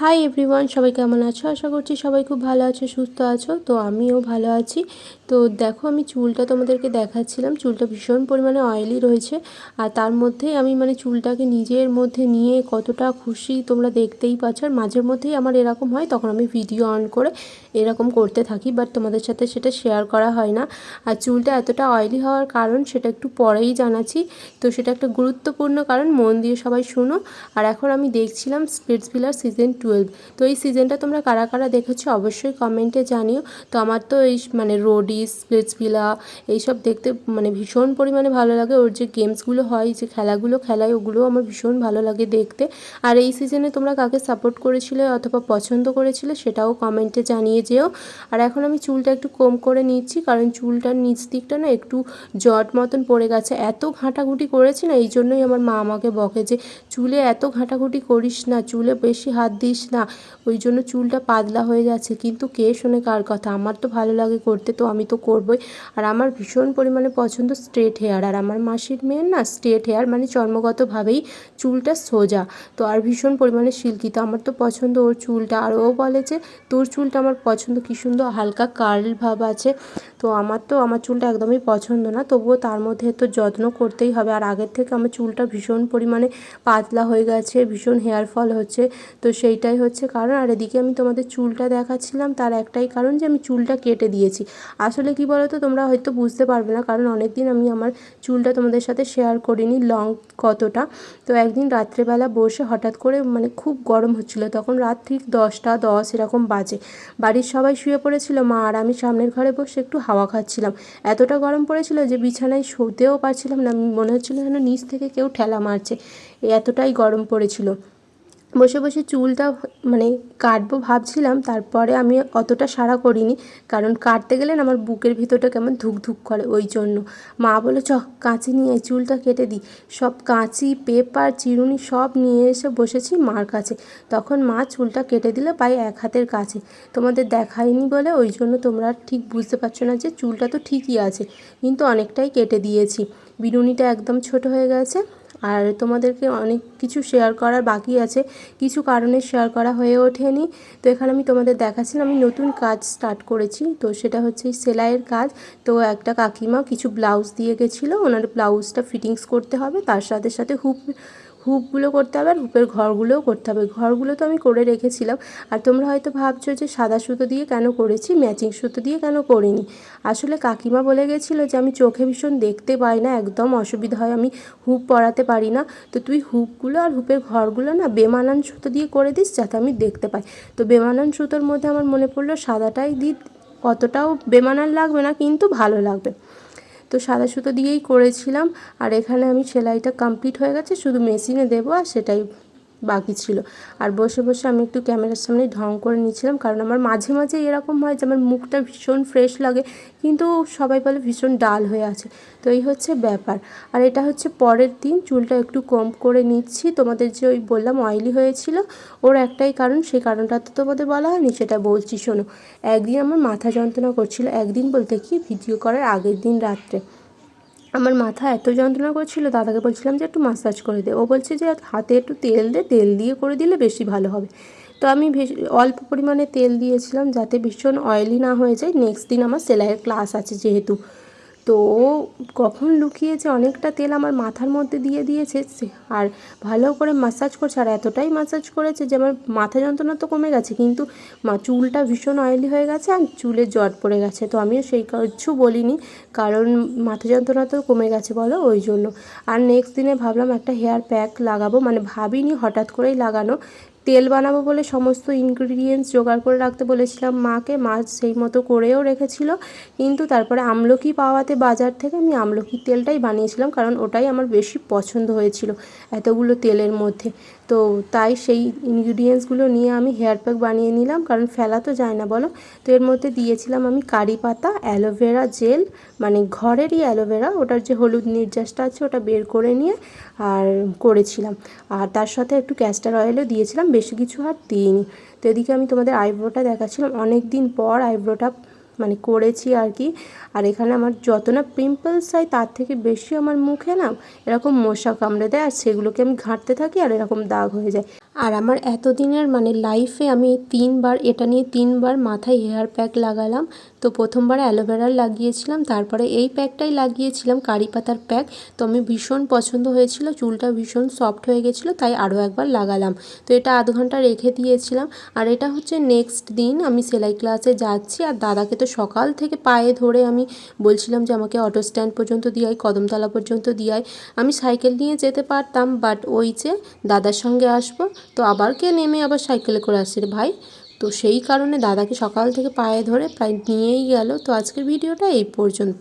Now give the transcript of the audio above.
Hi everyone সবাই কেমন আছো? আশা করছি সবাই খুব ভালো আছো, সুস্থ আছো। তো আমিও ভালো আছি। তো দেখো, আমি চুলটা তোমাদেরকে দেখাচ্ছিলাম। চুলটা ভীষণ পরিমাণে অয়েলি রয়েছে। আর তার মধ্যেই আমি মানে চুলটাকে নিজের মধ্যে নিয়ে কতটা খুশি তোমরা দেখতেই পাচ্ছ। আর মাঝের মধ্যেই আমার এরকম হয়, তখন আমি ভিডিও অন করে এরকম করতে থাকি। বাট তোমাদের সাথে সেটা শেয়ার করা হয় না। আর চুলটা এতটা অয়েলি হওয়ার কারণ সেটা একটু পরেই জানাচ্ছি। তো সেটা একটা গুরুত্বপূর্ণ কারণ, মন দিয়ে সবাই শুনো। আর এখন আমি দেখছিলাম স্পিডস ভিলার সিজন টুয়েলভ তো এই সিজনটা তোমরা কারা কারা দেখেছ অবশ্যই কমেন্টে জানিও। তো আমার তো এই মানে রোডি, স্প্লিটস ভিলা এইসব দেখতে মানে ভীষণ পরিমাণে ভালো লাগে। ওর যে গেমসগুলো হয়, যে খেলাগুলো খেলায় ওগুলো আমার ভীষণ ভালো লাগে দেখতে। আর এই সিজনে তোমরা কাকে সাপোর্ট করেছিলে অথবা পছন্দ করেছিলে সেটাও কমেন্টে জানিয়ে যেও। আর এখন আমি চুলটা একটু কম করে নিচ্ছি, কারণ চুলটার নিচ দিকটা না একটু জট মতন পড়ে গেছে। এত ঘাঁটাঘুটি করেছি না, এই জন্যই আমার মা আমাকে বকে যে, চুলে এত ঘাঁটাঘুটি করিস না, চুলে বেশি হাত দিস না, ওই জন্য চুলটা পাতলা হয়ে যাচ্ছে। কিন্তু কে শোনে কার কথা? আমার তো ভালো লাগে করতে, তো আমি তো করবই। আর আমার ভীষণ পরিমাণে পছন্দ স্ট্রেট হেয়ার আর আমার মাসির মেয়ের না স্ট্রেট হেয়ার মানে জন্মগতভাবেই চুলটা সোজা। তো আর ভীষণ পরিমাণে সিল্কি। তো আমার তো পছন্দ ওর চুলটা। আর ও বলে যে, তোর চুলটা আমার পছন্দ। কী সুন্দর হালকা কার্ল ভাব আছে। তো আমার তো, আমার চুলটা একদমই পছন্দ না। তবুও তার মধ্যে তো যত্ন করতেই হবে। আর আগের থেকে আমার চুলটা ভীষণ পরিমাণে পাতলা হয়ে গেছে, ভীষণ হেয়ার ফল হচ্ছে। তো সেইটাই হচ্ছে কারণ, আর এদিকে আমি তোমাদের চুলটা দেখাচ্ছিলাম, তার একটাই কারণ যে আমি চুলটা কেটে দিয়েছি। আসলে কি বলো তো তোমরা হয়তো বুঝতে পারবে না, কারণ অনেক দিন আমি আমার চুলটা তোমাদের সাথে শেয়ার করিনি লং কতটা। তো একদিন রাত্রেবেলা বসে হঠাৎ করে মানে খুব গরম হচ্ছিল, তখন রাত ঠিক দশটা দশ এরকম বাজে। বাড়ির সবাই শুয়ে পড়েছিল, মা আর আমি সামনের ঘরে বসে একটু হাওয়া খাচ্ছিলাম। এতটা গরম পড়েছিল যে বিছানায় শুতেও পারছিলাম না, মনে হচ্ছিল যেন নিচ থেকে কেউ ঠেলা মারছে, এতটাই গরম পড়েছিল। বসে বসে চুলটা মানে কাটবো ভাবছিলাম, তারপরে আমি অতটা সাড়া করিনি। কারণ কাটতে গেলে আমার বুকের ভিতরটা কেমন ধুক ধুক করে ওই জন্য। মা বলে চ কাঁচি নিয়ে চুলটা কেটে দিই। সব কাঁচি, পেপার, চিরুনি সব নিয়ে এসে বসেছি মার কাছে। তখন মা চুলটা কেটে দিলে পাই এক হাতের কাছে। তোমাদের দেখায়নি বলে ওই জন্য তোমরা ঠিক বুঝতে পারছ না যে চুলটা তো ঠিকই আছে, কিন্তু অনেকটাই কেটে দিয়েছি। বিনুনিটা একদম ছোট হয়ে গেছে। আর তোমাদেরকে অনেক কিছু শেয়ার করার বাকি আছে। কিছু কারণে শেয়ার করা হয়ে ওঠেনি। তো এখানে আমি তোমাদের দেখাচ্ছিলাম আমি নতুন কাজ স্টার্ট করেছি। তো সেটা হচ্ছে সেলাইয়ের কাজ। তো একটা কাকিমা কিছু ব্লাউজ দিয়ে গেছিল। ওনার ব্লাউজটা ফিটিংস করতে হবে। তার সাথে সাথে হুপ হুপগুলো করতে হবে আর হুপের ঘরগুলোও করতে হবে। ঘরগুলো তো আমি করে রেখেছিলাম। আর তোমরা হয়তো ভাবছ যে সাদা সুতো দিয়ে কেন করেছি? ম্যাচিং সুতো দিয়ে কেন করিনি? আসলে কাকিমা বলে গেছিল যে, আমি চোখে ভীষণ দেখতে পাই না, একদম অসুবিধা হয়, আমি হুপ পরাতে পারি না। তো তুই হুপগুলো আর হুপের ঘরগুলো না বেমানান সুতো দিয়ে করে দিস, যাতে আমি দেখতে পাই। তো বেমানান সুতোর মধ্যে আমার মনে পড়ল, সাদাটাই দিই অতটাও বেমানান লাগবে না, কিন্তু ভালো লাগবে। তো সাদা সুতো দিয়েই করেছিলাম। আর এখানে আমি সেলাইটা কমপ্লিট হয়ে গেছে, শুধু মেশিনে দেবো আর সেটাই বাকি ছিল। আর বসে বসে আমি একটু ক্যামেরার সামনে ঢং করে নিয়েছিলাম কারণ আমার মাঝে মাঝে এরকম হয় যে আমার মুখটা ভীষণ ফ্রেশ লাগে, কিন্তু সবাই বলে ভীষণ ডাল হয়ে আছে। তো এই হচ্ছে ব্যাপার। আর এটা হচ্ছে পরের দিন, চুলটা একটু কম করে নিচ্ছি। তোমাদের যে ওই বললাম অয়েলি হয়েছিল, ওর একটাই কারণ, সেই কারণটা তো তোমাদের বলা হয়নি, সেটা বলছি, শোনো। একদিন আমার মাথা যন্ত্রণা করছিল, একদিন বলতে কি ভিডিও করার আগের দিন রাত্রে। আমার মাথা এত যন্ত্রণা করছিল, দাদাকে বলছিলাম যে একটু মাসাজ করে দে। ও বলছে যে, হাতে একটু তেল দে, তেল দিয়ে করে দিলে বেশি ভালো হবে। তো আমি অল্প পরিমাণে তেল দিয়েছিলাম যাতে ভীষণ অয়েলি না হয়ে যায়। নেক্সট দিন আমার সেলাইয়ের ক্লাস আছে যেহেতু। তো কখন লুকিয়েছে অনেকটা তেল আমার মাথার মধ্যে দিয়ে দিয়েছে আর ভালো করে মাসাজ করছে, আর এতটাই মাসাজ করেছে যে আমার মাথা যন্ত্রণা তো কমে গেছে, কিন্তু চুলটা ভীষণ অয়েলি হয়ে গেছে আর চুলে জট পড়ে গেছে, তো আমিও সেই কিছু বলিনি, কারণ মাথা যন্ত্রণা তো কমে গেছে বলো ওই জন্য। আর নেক্সট দিনে ভাবলাম একটা হেয়ার প্যাক লাগাবো মানে ভাবিনি হঠাৎ করেই লাগানো তেল বানাবো বলে সমস্ত ইনগ্রিডিয়েন্টস জোগাড় করে রাখতে বলেছিলাম মাকে মাছ সেই মতো করেও রেখেছিল। কিন্তু তারপরে আমলকি পাওয়াতে বাজার থেকে আমি আমলকির তেলটাই বানিয়েছিলাম, কারণ ওটাই আমার বেশি পছন্দ হয়েছিল এতগুলো তেলের মধ্যে। তো তাই সেই ইনগ্রিডিয়েন্টসগুলো নিয়ে আমি হেয়ার প্যাক বানিয়ে নিলাম, কারণ ফেলা তো যায় না, বলো? তো এর মধ্যে দিয়েছিলাম আমি কারি পাতা অ্যালোভেরা জেল মানে ঘরেরই অ্যালোভেরা ওটার যে হলুদ নির্যাসটা আছে ওটা বের করে নিয়ে আর করেছিলাম। আর তার সাথে একটু ক্যাস্টার অয়েলও দিয়েছিলাম, বেশি কিছু আর দিইনি। তো এদিকে আমি তোমাদের আইব্রোটা দেখাচ্ছিলাম। অনেক দিন পর আইব্রোটা মানে করেছি আর কি। আর এখানে আমার যত না পিম্পলস হয় তার থেকে বেশি আমার মুখে না এরকম মশা কামড়ে দেয়, আর সেগুলোকে আমি ঘাঁটতে থাকি আর এরকম দাগ হয়ে যায়। আর আমার এতদিনের মানে লাইফে আমি তিনবার, এটা নিয়ে তিনবার মাথায় হেয়ার প্যাক লাগালাম। তো প্রথমবার অ্যালোভেরার লাগিয়েছিলাম, তারপরে এই প্যাকটাই লাগিয়েছিলাম, কারি পাতার প্যাক তো আমি ভীষণ পছন্দ হয়েছিল, চুলটা ভীষণ সফট হয়ে গেছিল, তাই আরও একবার লাগালাম। তো এটা আধ ঘণ্টা রেখে দিয়েছিলাম। আর এটা হচ্ছে নেক্সট দিন আমি সেলাই ক্লাসে যাচ্ছি, আর দাদাকে তো সকাল থেকে পায়ে ধরে আমি বলছিলাম যে, আমাকে অটো স্ট্যান্ড পর্যন্ত দিয়াই, কদমতলা পর্যন্ত দিয়াই। আমি সাইকেল নিয়ে যেতে পারতাম বাট ওই যে দাদার সঙ্গে আসব তো আবার কে নেমে আবার সাইকেলে করে আসছে ভাই? তো সেই কারণে দাদাকে সকাল থেকে পায়ে ধরে প্রায় নিয়েই গেল। তো আজকের ভিডিওটা এই পর্যন্ত।